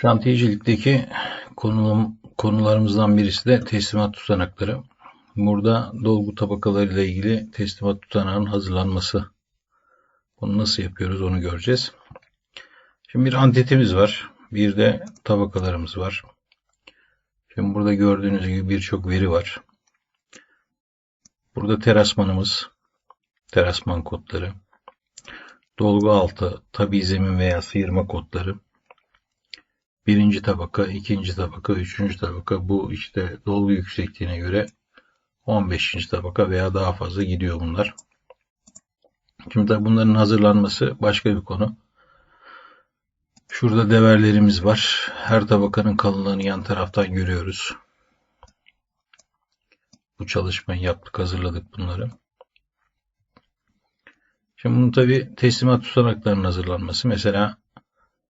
Şantiyecilikteki konulum, konularımızdan birisi de teslimat tutanakları. Burada dolgu tabakaları ile ilgili teslimat tutanağının hazırlanması. Bunu nasıl yapıyoruz onu göreceğiz. Şimdi bir antetimiz var. Bir de tabakalarımız var. Şimdi burada gördüğünüz gibi birçok veri var. Burada terasmanımız, terasman kodları, dolgu altı, tabi zemin veya sıyırma kodları, birinci tabaka, ikinci tabaka, üçüncü tabaka bu işte dolgu yüksekliğine göre 15. tabaka veya daha fazla gidiyor bunlar. Şimdi tabi bunların hazırlanması başka bir konu. Şurada deverlerimiz var. Her tabakanın kalınlığını yan taraftan görüyoruz. Bu çalışmayı yaptık, hazırladık bunları. Şimdi bunun tabi teslimat tutanaklarının hazırlanması. Mesela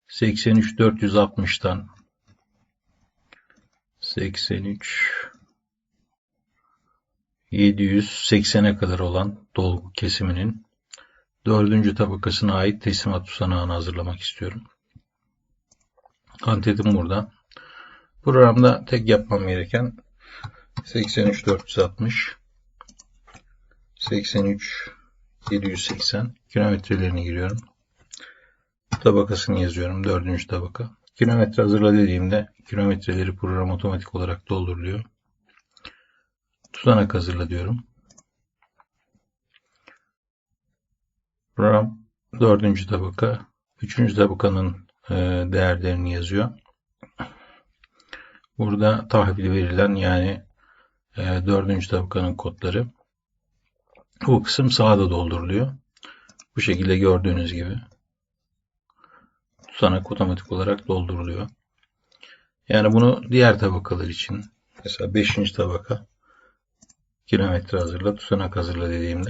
83-460'tan 83 780'e kadar olan dolgu kesiminin dördüncü tabakasına ait teslimat tutanağını hazırlamak istiyorum. Antetim burada. Programda tek yapmam gereken 83 460 83 780 kilometrelerini giriyorum. Tabakasını yazıyorum. Dördüncü tabaka. Kilometre hazırla dediğimde kilometreleri program otomatik olarak dolduruluyor. Tutanak hazırla diyorum. Program dördüncü tabaka. Üçüncü tabakanın e, değerlerini yazıyor. Burada tahvil verilen yani e, dördüncü tabakanın kodları. Bu kısım sağda dolduruluyor. Bu şekilde gördüğünüz gibi tutanak otomatik olarak dolduruluyor. Yani bunu diğer tabakalar için mesela 5. tabaka kilometre hazırla, tutanak hazırla dediğimde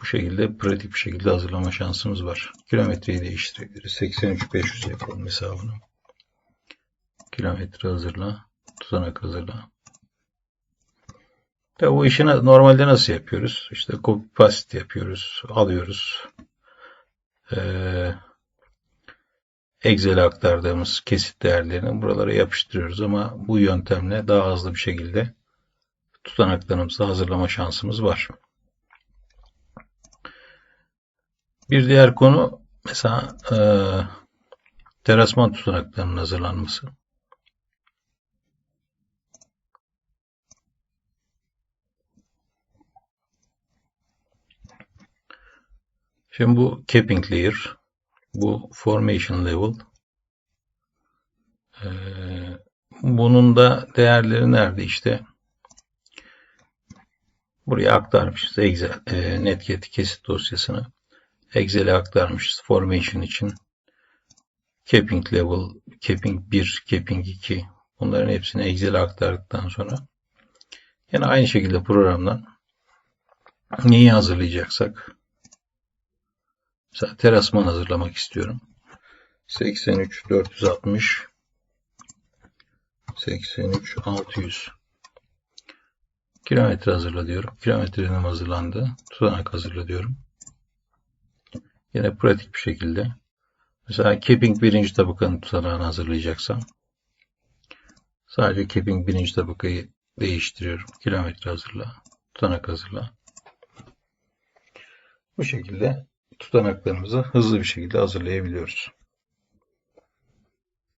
bu şekilde pratik bir şekilde hazırlama şansımız var. Kilometreyi değiştirebiliriz. 83 500 yapalım hesabını. Kilometre hazırla, tutanak hazırla. Ya bu işi normalde nasıl yapıyoruz? İşte copy paste yapıyoruz, alıyoruz. Ee, Excel'e aktardığımız kesit değerlerini buralara yapıştırıyoruz ama bu yöntemle daha hızlı bir şekilde tutanaklarımızı hazırlama şansımız var. Bir diğer konu mesela e, terasman tutanaklarının hazırlanması. Şimdi bu capping layer, bu formation level. Bunun da değerleri nerede işte? Buraya aktarmışız Excel, e, Netcat kesit dosyasını. Excel'e aktarmışız formation için. Capping level, capping 1, capping 2 bunların hepsini Excel'e aktardıktan sonra yine aynı şekilde programdan neyi hazırlayacaksak Mesela terasman hazırlamak istiyorum. 83 460 83 600 kilometre hazırla diyorum. Kilometrenim hazırlandı. Tutanak hazırla diyorum. Yine pratik bir şekilde mesela capping birinci tabakanın tutanağını hazırlayacaksam sadece capping birinci tabakayı değiştiriyorum. Kilometre hazırla. Tutanak hazırla. Bu şekilde tutanaklarımızı hızlı bir şekilde hazırlayabiliyoruz.